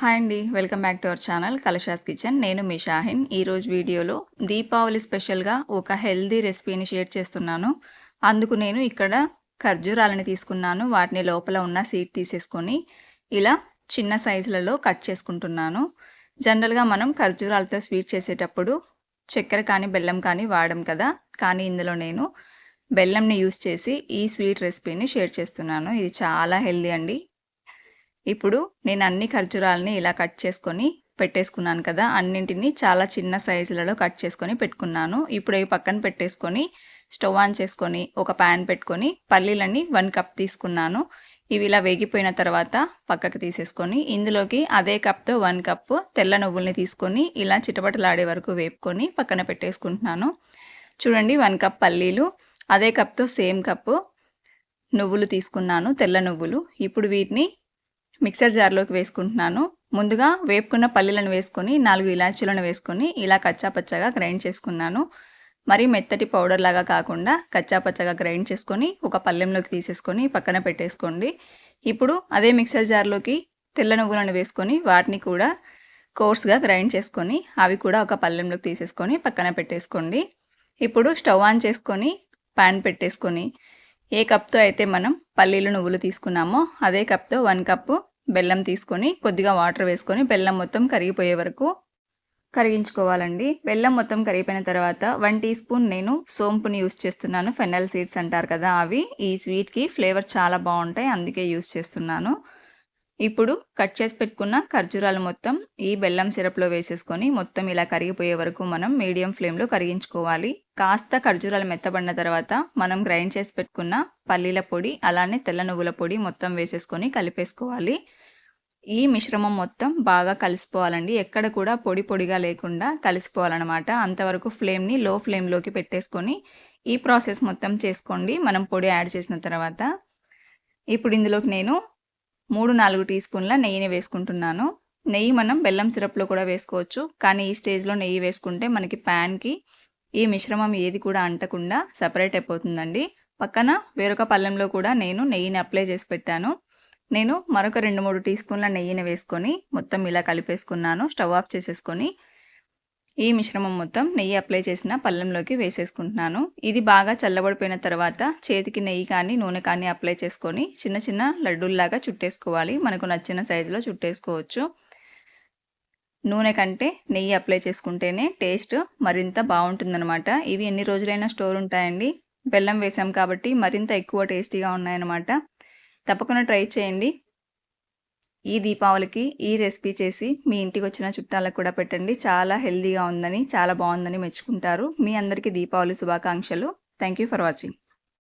Hi అండి welcome back to our channel Kalasha's kitchen. నేను మీ షాహిన్. ఈరోజు వీడియోలో దీపావళి స్పెషల్గా ఒక హెల్దీ రెసిపీని షేర్ చేస్తున్నాను. అందుకు నేను ఇక్కడ ఖర్జూరాలని తీసుకున్నాను. వాటిని లోపల ఉన్న సీడ్ తీసేసుకొని ఇలా చిన్న సైజులలో కట్ చేసుకుంటున్నాను. జనరల్గా మనం ఖర్జూరాలతో స్వీట్ చేసేటప్పుడు చక్కెర కానీ బెల్లం కానీ వాడడం కదా. కానీ ఇందులో నేను బెల్లంని యూస్ చేసి ఈ స్వీట్ రెసిపీని షేర్ చేస్తున్నాను. ఇది చాలా హెల్దీ అండి. ఇప్పుడు నేను అన్ని ఖర్జూరాలని ఇలా కట్ చేసుకొని పెట్టేసుకున్నాను కదా అన్నింటినీ చాలా చిన్న సైజులలో కట్ చేసుకొని పెట్టుకున్నాను. ఇప్పుడు అవి పక్కన పెట్టేసుకొని స్టవ్ ఆన్ చేసుకొని ఒక ప్యాన్ పెట్టుకొని పల్లీలని వన్ కప్ తీసుకున్నాను. ఇవి ఇలా వేగిపోయిన తర్వాత పక్కకు తీసేసుకొని ఇందులోకి అదే కప్తో వన్ కప్ తెల్ల నువ్వుల్ని తీసుకొని ఇలా చిటపటలాడే వరకు వేపుకొని పక్కన పెట్టేసుకుంటున్నాను. చూడండి వన్ కప్ పల్లీలు అదే కప్తో సేమ్ కప్పు నువ్వులు తీసుకున్నాను తెల్ల నువ్వులు. ఇప్పుడు వీటిని మిక్సర్ జార్లోకి వేసుకుంటున్నాను. ముందుగా వేపుకున్న పల్లీలను వేసుకొని నాలుగు ఇలాచీలను వేసుకొని ఇలా కచ్చాపచ్చగా గ్రైండ్ చేసుకున్నాను. మరి మెత్తటి పౌడర్ లాగా కాకుండా కచ్చాపచ్చగా గ్రైండ్ చేసుకొని ఒక పల్లెంలోకి తీసేసుకొని పక్కన పెట్టేసుకోండి. ఇప్పుడు అదే మిక్సర్ జార్లోకి తెల్ల నువ్వులను వేసుకొని వాటిని కూడా కోర్స్గా గ్రైండ్ చేసుకొని అవి కూడా ఒక పల్లెంలోకి తీసేసుకొని పక్కన పెట్టేసుకోండి. ఇప్పుడు స్టవ్ ఆన్ చేసుకొని ప్యాన్ పెట్టేసుకొని ఏ కప్తో అయితే మనం పల్లీలు నువ్వులు తీసుకున్నామో అదే కప్తో వన్ కప్పు బెల్లం తీసుకొని కొద్దిగా వాటర్ వేసుకొని బెల్లం మొత్తం కరిగిపోయే వరకు కరిగించుకోవాలండి. బెల్లం మొత్తం కరిగిపోయిన తర్వాత వన్ టీ స్పూన్ నేను సోంపుని యూస్ చేస్తున్నాను. ఫెనల్ సీడ్స్ అంటారు కదా అవి. ఈ స్వీట్కి ఫ్లేవర్ చాలా బాగుంటాయి అందుకే యూస్ చేస్తున్నాను. ఇప్పుడు కట్ చేసి పెట్టుకున్న ఖర్జూరాలు మొత్తం ఈ బెల్లం సిరప్లో వేసేసుకొని మొత్తం ఇలా కరిగిపోయే వరకు మనం మీడియం ఫ్లేమ్లో కరిగించుకోవాలి. కాస్త ఖర్జూరాలు మెత్తబడిన తర్వాత మనం గ్రైండ్ చేసి పెట్టుకున్న పల్లీల పొడి అలానే తెల్ల నువ్వుల పొడి మొత్తం వేసేసుకొని కలిపేసుకోవాలి. ఈ మిశ్రమం మొత్తం బాగా కలిసిపోవాలండి. ఎక్కడ కూడా పొడి పొడిగా లేకుండా కలిసిపోవాలన్నమాట. అంతవరకు ఫ్లేమ్ని లో ఫ్లేమ్లోకి పెట్టేసుకొని ఈ ప్రాసెస్ మొత్తం చేసుకోండి. మనం పొడి యాడ్ చేసిన తర్వాత ఇప్పుడు ఇందులోకి నేను మూడు నాలుగు టీ స్పూన్ల నెయ్యిని వేసుకుంటున్నాను. నెయ్యి మనం బెల్లం సిరప్లో కూడా వేసుకోవచ్చు. కానీ ఈ స్టేజ్లో నెయ్యి వేసుకుంటే మనకి ప్యాన్కి ఈ మిశ్రమం ఏది కూడా అంటకుండా సపరేట్ అయిపోతుందండి. పక్కన వేరొక పళ్ళెంలో కూడా నేను నెయ్యిని అప్లై చేసి పెట్టాను. నేను మరొక రెండు మూడు టీ స్పూన్ల నెయ్యిని వేసుకొని మొత్తం ఇలా కలిపేసుకున్నాను. స్టవ్ ఆఫ్ చేసేసుకొని ఈ మిశ్రమం మొత్తం నెయ్యి అప్లై చేసిన పళ్ళెంలోకి వేసేసుకుంటున్నాను. ఇది బాగా చల్లబడిపోయిన తర్వాత చేతికి నెయ్యి కానీ నూనె కానీ అప్లై చేసుకొని చిన్న చిన్న లడ్డూల్లాగా చుట్టేసుకోవాలి. మనకు నచ్చిన సైజులో చుట్టేసుకోవచ్చు. నూనె కంటే నెయ్యి అప్లై చేసుకుంటేనే టేస్ట్ మరింత బాగుంటుందన్నమాట. ఇవి ఎన్ని రోజులైనా స్టోర్ ఉంటాయండి. బెల్లం వేసాం కాబట్టి మరింత ఎక్కువ టేస్టీగా ఉన్నాయన్నమాట. తప్పకుండా ట్రై చేయండి. ఈ దీపావళికి ఈ రెసిపీ చేసి మీ ఇంటికి వచ్చిన చుట్టాలకు కూడా పెట్టండి. చాలా హెల్దీగా ఉందని చాలా బాగుందని మెచ్చుకుంటారు. మీ అందరికీ దీపావళి శుభాకాంక్షలు. Thank for watching